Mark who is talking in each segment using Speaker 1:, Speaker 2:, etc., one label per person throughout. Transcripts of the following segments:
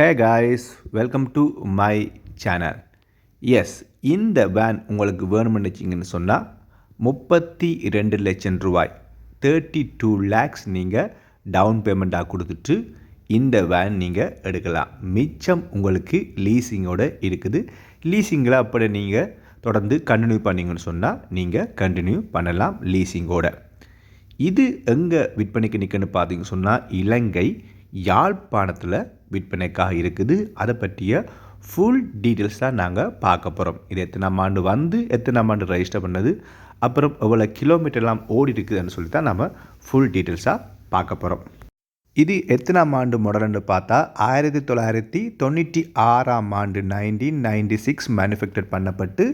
Speaker 1: Hey guys welcome to my channel yes இந்த van உங்களுக்கு வேணும்னு சொன்னால் முப்பத்தி ரெண்டு லட்சம் ரூபாய் தேர்ட்டி டூ லேக்ஸ் நீங்கள் டவுன் பேமெண்ட்டாக கொடுத்துட்டு இந்த வேன் நீங்கள் எடுக்கலாம். மிச்சம் உங்களுக்கு லீஸிங்கோடு இருக்குது. லீசிங்கில் அப்படி நீங்கள் தொடர்ந்து கண்டினியூ பண்ணிங்கன்னு சொன்னால் நீங்கள் கண்டினியூ பண்ணலாம் லீஸிங்கோட இது எங்கே விற்பனைக்கு நிற்கன்னு பார்த்தீங்கன்னு சொன்னால் இலங்கை யாழ்ப்பாணத்தில் விற்பனைக்காக இருக்குது. அதை பற்றிய ஃபுல் டீட்டெயில்ஸ் தான் நாங்கள் பார்க்க போகிறோம் இது எத்தனாம் ஆண்டு வந்து எத்தனாம் ஆண்டு ரெஜிஸ்டர் பண்ணது அப்புறம் எவ்வளோ கிலோமீட்டர்லாம் ஓடி இருக்குதுன்னு சொல்லி தான் நம்ம ஃபுல் டீட்டெயில்ஸாக பார்க்க போகிறோம் இது எத்தனாம் ஆண்டு மாடல்னு பார்த்தா ஆயிரத்தி தொள்ளாயிரத்தி தொண்ணூற்றி ஆறாம் ஆண்டு நைன்டீன் நைன்டி சிக்ஸ் மேனுஃபேக்சர் பண்ணப்பட்டு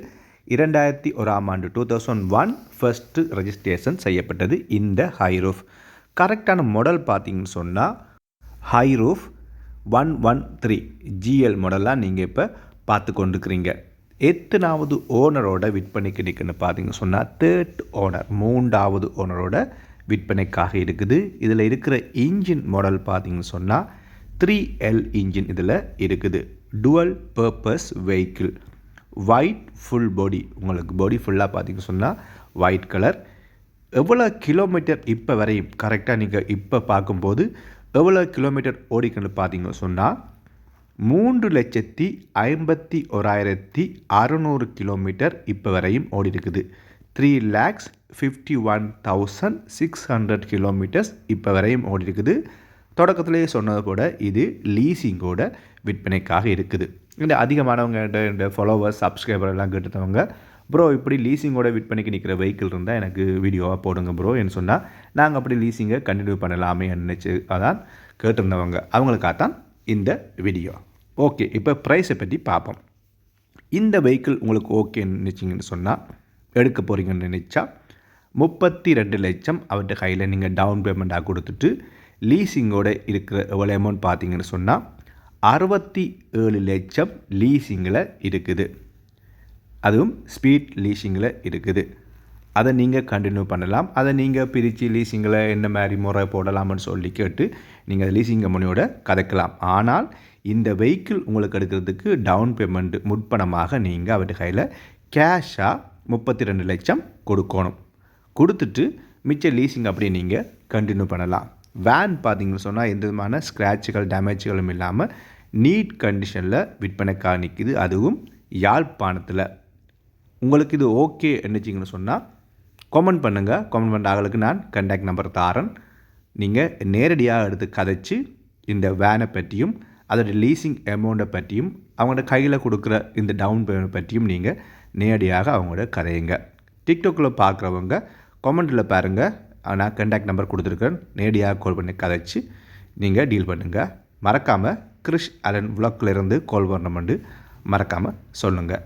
Speaker 1: இரண்டாயிரத்தி ஓராம் ஆண்டு two thousand one first registration செய்யப்பட்டது இந்த ஹைரூஃப் கரெக்டான மாடல் பார்த்தீங்கன்னு சொன்னால் high roof one one three GL மாடலாக நீங்கள் இப்போ பார்த்து கொண்டுக்கிறீங்க எத்தனாவது ஓனரோட விற்பனைக்கு நிற்குன்னு பார்த்தீங்க சொன்னால் தேர்ட் ஓனர் மூன்றாவது ஓனரோட விற்பனைக்காக இருக்குது. இதில் இருக்கிற இன்ஜின் மாடல் பார்த்தீங்கன்னு சொன்னால் த்ரீ எல் இன்ஜின் இதில் இருக்குது. Dual purpose vehicle white full body உங்களுக்கு பாடி ஃபுல்லாக பார்த்தீங்கன்னு சொன்னால் ஒயிட் கலர் எவ்வளோ கிலோமீட்டர் இப்போ வரையும் கரெக்டாக நீங்கள் இப்போ பார்க்கும்போது எவ்வளோ கிலோமீட்டர் ஓடிக்கன்னு பார்த்தீங்க சொன்னால் மூன்று லட்சத்தி ஐம்பத்தி ஓராயிரத்தி அறநூறு கிலோமீட்டர் இப்போ வரையும் ஓடி இருக்குது three lakhs fifty one thousand six hundred kilometres இப்போ வரையும் ஓடி இருக்குது தொடக்கத்திலேயே சொன்னது கூட இது லீசிங்கோட விற்பனைக்காக இருக்குது. இந்த அதிகமானவங்க இந்த ஃபாலோவர்ஸ் சப்ஸ்கிரைபர் எல்லாம் கேட்டுத்தவங்க ப்ரோ இப்படி லீசிங்கோட விற்பனைக்கு நிற்கிற வெஹிக்கிள் இருந்தால் எனக்கு வீடியோவாக போடுங்க ப்ரோ என்று சொன்னால் நாங்கள் அப்படி லீசிங்கை கண்டினியூ பண்ணலாமே நினச்சி அதான் கேட்டிருந்தவங்க. அவங்களுக்காக தான் இந்த வீடியோ ஓகே இப்போ ப்ரைஸை பற்றி பார்ப்போம். இந்த வெஹிக்கிள் உங்களுக்கு ஓகேன்னு நினச்சிங்கன்னு சொன்னால் எடுக்க போகிறீங்கன்னு நினச்சா முப்பத்தி ரெண்டு லட்சம் அவர்கிட்ட கையில் நீங்கள் டவுன் பேமெண்ட்டாக கொடுத்துட்டு லீசிங்கோட இருக்கிற எவ்வளோ அமௌண்ட் பார்த்தீங்கன்னு சொன்னால் அறுபத்தி ஏழு லட்சம் லீசிங்கில் இருக்குது. அதுவும் ஸ்பீட் லீசிங்கில் இருக்குது. அதை நீங்கள் கண்டினியூ பண்ணலாம். அதை நீங்கள் பிரித்து லீசிங்கில் என்ன மாதிரி முறை போடலாம்னு சொல்லி கேட்டு நீங்கள் லீசிங் கம்பெனியோட கதைக்கலாம். ஆனால் இந்த வெஹிக்கிள் உங்களுக்கு எடுக்கிறதுக்கு டவுன் பேமெண்ட் முற்பணமாக நீங்கள் அவர்கிட்ட கையில் கேஷாக முப்பத்தி ரெண்டு லட்சம் கொடுக்கணும். கொடுத்துட்டு மிச்ச லீசிங் அப்படியே நீங்கள் கண்டினியூ பண்ணலாம். வேன் பார்த்தீங்கன்னு சொன்னால் எந்த விதமான ஸ்க்ராட்சுகள் டேமேஜுகளும் இல்லாமல் நீட் கண்டிஷனில் விற்பனைக்காக நிற்கிது அதுவும் யாழ்ப்பாணத்தில். உங்களுக்கு இது ஓகே என்னச்சிங்கன்னு சொன்னால் கமெண்ட் பண்ணுங்கள் கமெண்ட் பண்ண ஆகளுக்கு நான் கண்டாக்ட் நம்பர் தாரன் நீங்கள் நேரடியாக எடுத்து கதைச்சு இந்த வேனை பற்றியும் அதோட லீசிங் அமௌண்ட்டை பற்றியும் அவங்களோட கையில் கொடுக்குற இந்த டவுன் பேமெண்ட் பற்றியும் நீங்கள் நேரடியாக அவங்களோட கதையுங்க. டிக்டாக்கில் பார்க்குறவங்க கமெண்ட்டில் பாருங்கள் நான் கண்டாக்ட் நம்பர் கொடுத்துருக்கேன் நேரடியாக கால் பண்ணி கதைச்சு நீங்கள் டீல் பண்ணுங்கள் மறக்காமல் கிறிஷ் அலன் இருந்து கால் பண்ணமெண்டு மறக்காமல் சொல்லுங்கள்